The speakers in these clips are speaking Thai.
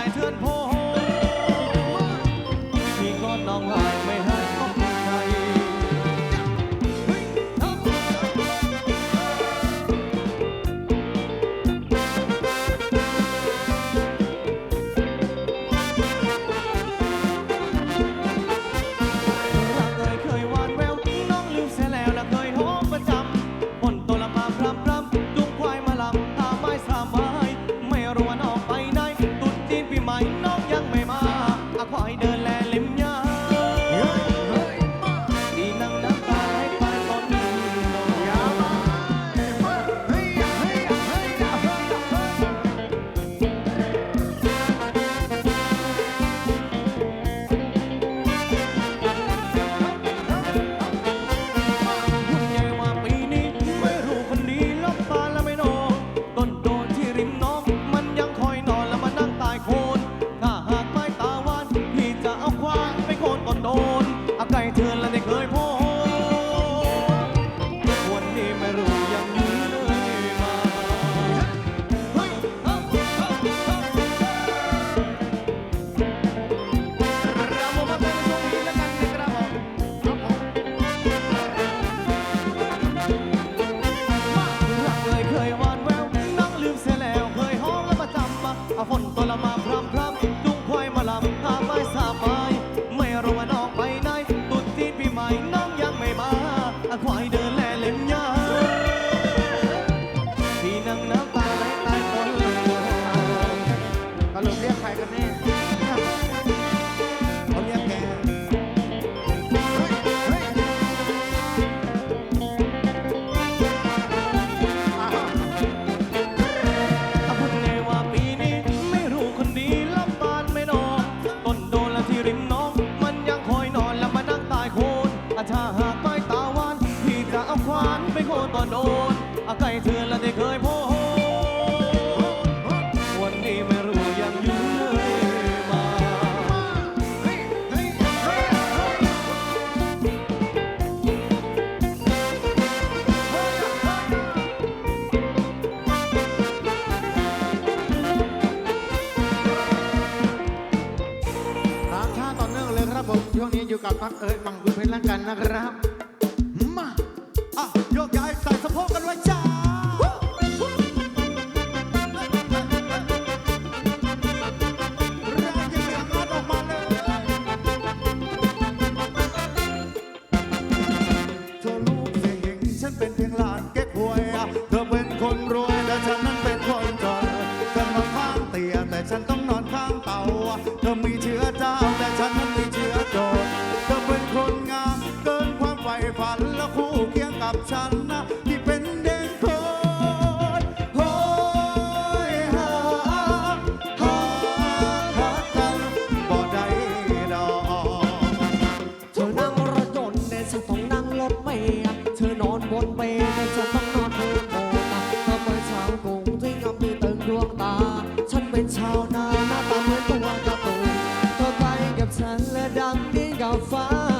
ายเทือนโพู่กับพักเอิร์ดบังคุณเพชรละกันนะครับ 发。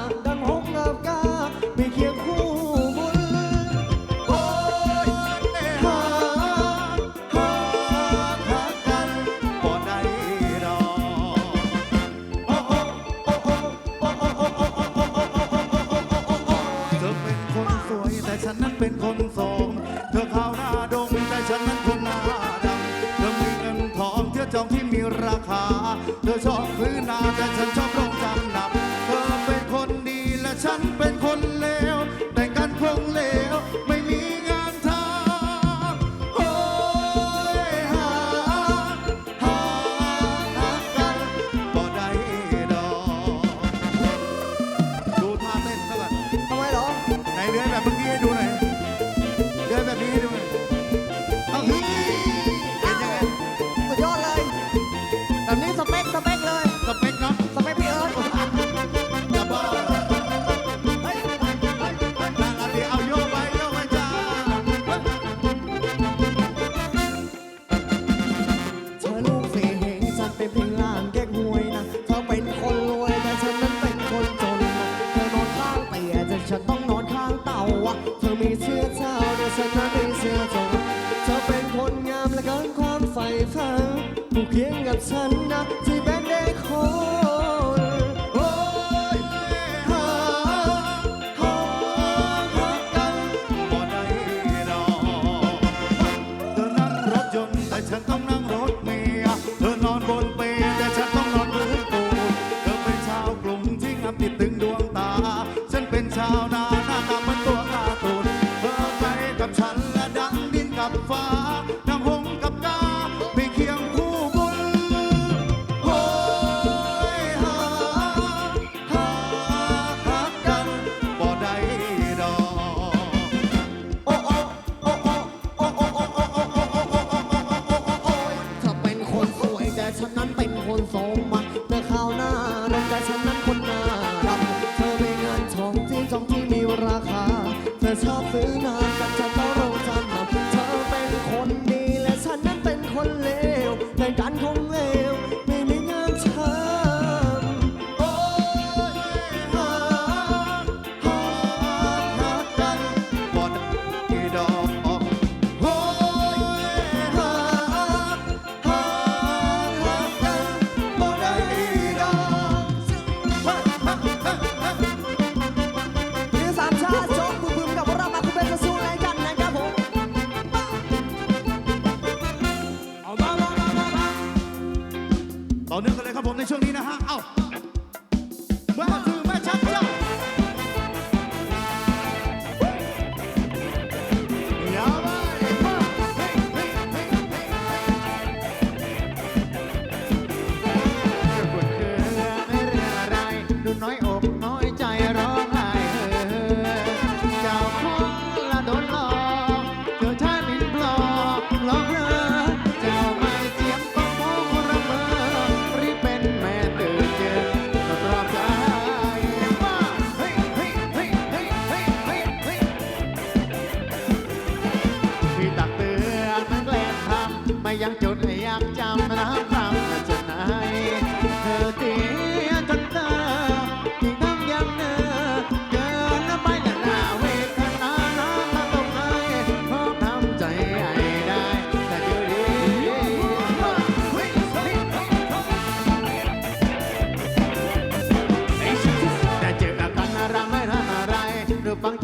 Santa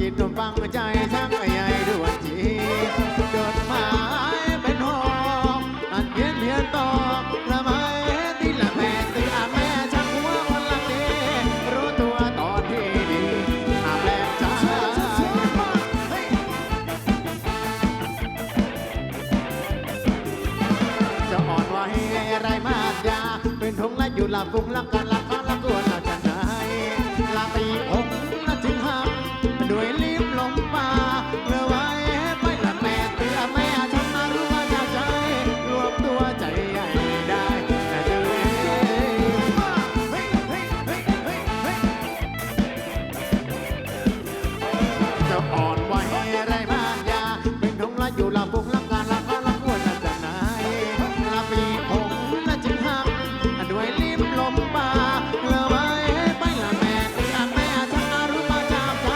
จิตฟังใจทั้งใหญ่ดวนจีจดหมายเป็นหอกอันเพียนเพียนตอกละไม่ตีละแม่ตีอาแม่ชักหัวคนลังเลรู้ตัวตอนที่ดีอาแปลกใจจะอ่อนไหวอะไรมากยาเป็นทงและอยู่หลับฟุ้งลับกันละ อยู่ลำบุกลำการลำพาลำวนลำจันนลำปีผงน่ะจึงหักด้วยลิ้มลมป่าละไว้ไปละแม่อยากแม่ช้ารู้มาจามใจ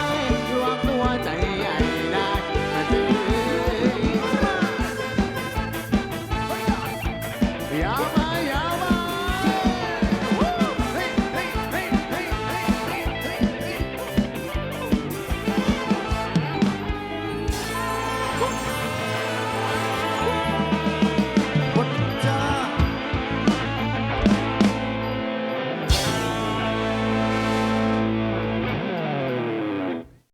รวมตัวใจใหญ่ได้ดีอย่าม